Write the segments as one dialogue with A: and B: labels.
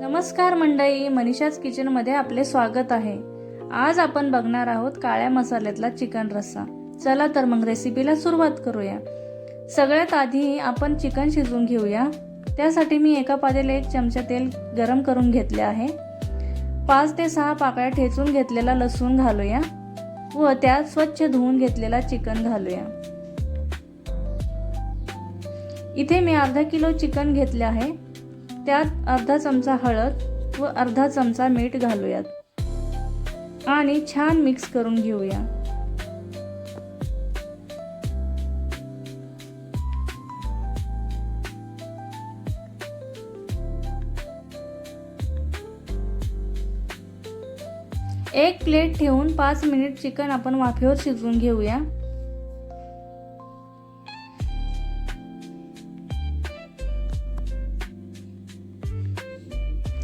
A: नमस्कार मंडळी मनीषाच किचनमध्ये आपले स्वागत आहे. आज आपण बघणार आहोत काळ्या मसाल्यातला चिकन रस्सा. चला तर मग रेसिपीला सुरुवात करूया. सगळ्यात आधी आपण चिकन शिजवून घेऊया. त्यासाठी मी एका पातेला एक चमचा तेल गरम करून घेतले आहे. पाच ते सहा पाकळ्या ठेचून घेतलेला लसूण घालूया व त्यात स्वच्छ धुवून घेतलेला चिकन घालूया. इथे मी अर्धा किलो चिकन घेतले आहे. त्यात अर्धा चमचा हळद व अर्धा चमचा मीठ घालूयात. आणि छान मिक्स करून घेऊया. एक प्लेट ठेवून पाच मिनिट चिकन आपण वाफेवर शिजवून घेऊया.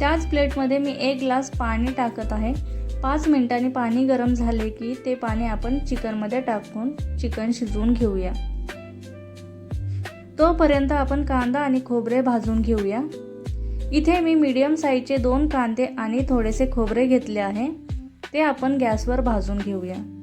A: त्याच प्लेटमध्ये मी एक ग्लास पाणी टाकत आहे. पाच मिनिटांनी पाणी गरम झाले की ते पाणी आपण चिकनमध्ये टाकून चिकन शिजवून घेऊया. तोपर्यंत आपण कांदा आणि खोबरे भाजून घेऊया. इथे मी मीडियम साईजचे दोन कांदे आणि थोडेसे खोबरे घेतले आहे. ते आपण गॅसवर भाजून घेऊया.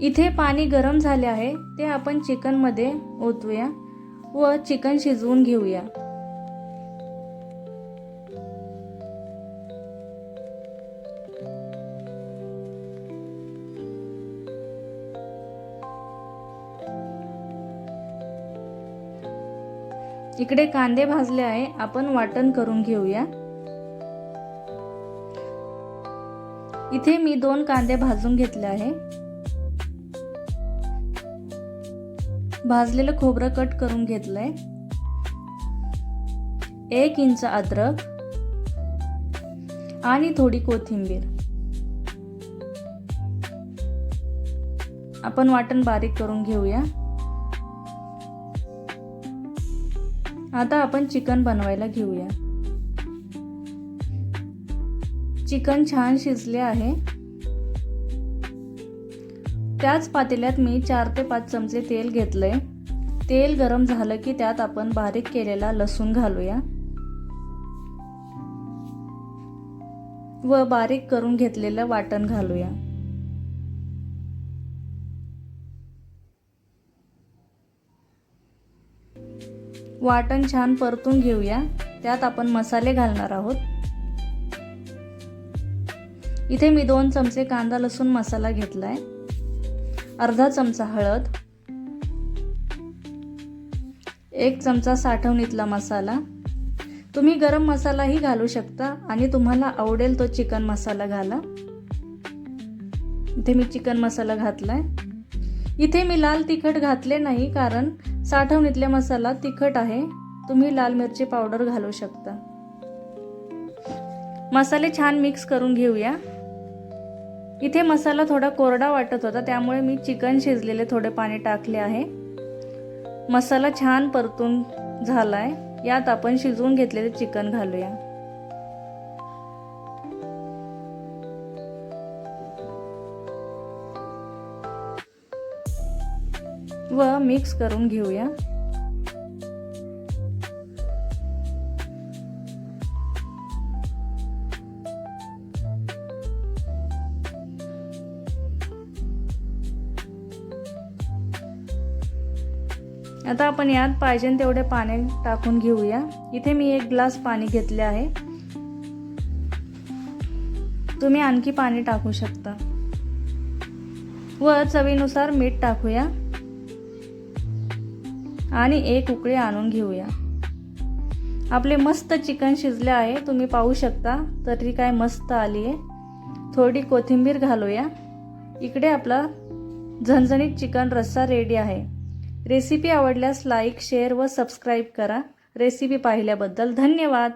A: इथे पाणी गरम झाले आहे ते आपण चिकनमध्ये ओतूया व चिकन शिजवून घेऊया. इकडे कांदे भाजले आहे आपण वाटण करून घेऊया. इथे मी दोन कांदे भाजून घेतले आहे. भाजलेलं खोबरं कट करून घेतलंय. एक इंच अद्रक आणि थोडी कोथिंबीर. आपण वाटण बारीक करून घेऊया. आता आपण चिकन बनवायला घेऊया. चिकन छान शिजले आहे. त्याच पातेल्यात मी चार ते पाच चमचे तेल घेतलंय. तेल गरम झालं की त्यात आपण बारीक केलेला लसूण घालूया. व बारीक करून घेतलेलं वाटण घालूया. वाटण छान परतून घेऊया. त्यात आपण मसाले घालणार आहोत. इथे मी दोन चमचे कांदा लसूण मसाला घेतला आहे अर्धा चमचा हळद एक चमचा साठवणीतला मसाला. तुम्ही गरम मसालाही घालू शकता आणि तुम्हाला आवडेल तो चिकन मसाला घाला. इथे मी चिकन मसाला घातलाय. इथे मी लाल तिखट घातले नाही कारण साठवणीतल्या मसाला तिखट आहे. तुम्ही लाल मिरची पावडर घालू शकता. मसाले छान मिक्स करून घेऊया. इथे मसाला थोडा कोरडा वाटत होता त्यामुळे मी चिकन शिजलेले थोडे पाणी टाकले आहे. मसाला छान परतून झालाय. यात आपण शिजवून घेतलेले चिकन घालूया. व मिक्स करून घेऊया. आता आपण यात पाहिजे तेवढे पाणी टाकून घेऊया. इथे मी एक ग्लास पाणी घेतले आहे. तुम्ही आणखी पाणी टाकू शकता. व चवीनुसार मीठ टाकूया. आणि एक उकळी आणून घेऊया. आपले मस्त चिकन शिजले आहे. तुम्ही पाहू शकता. तरी काय मस्त आली आहे. थोडी कोथिंबीर घालूया. इकडे आपला झणझणीत चिकन रस्सा रेडी आहे. रेसिपी आवडल्यास लाईक शेअर व सबस्क्राईब करा. रेसिपी पाहिल्याबद्दल धन्यवाद.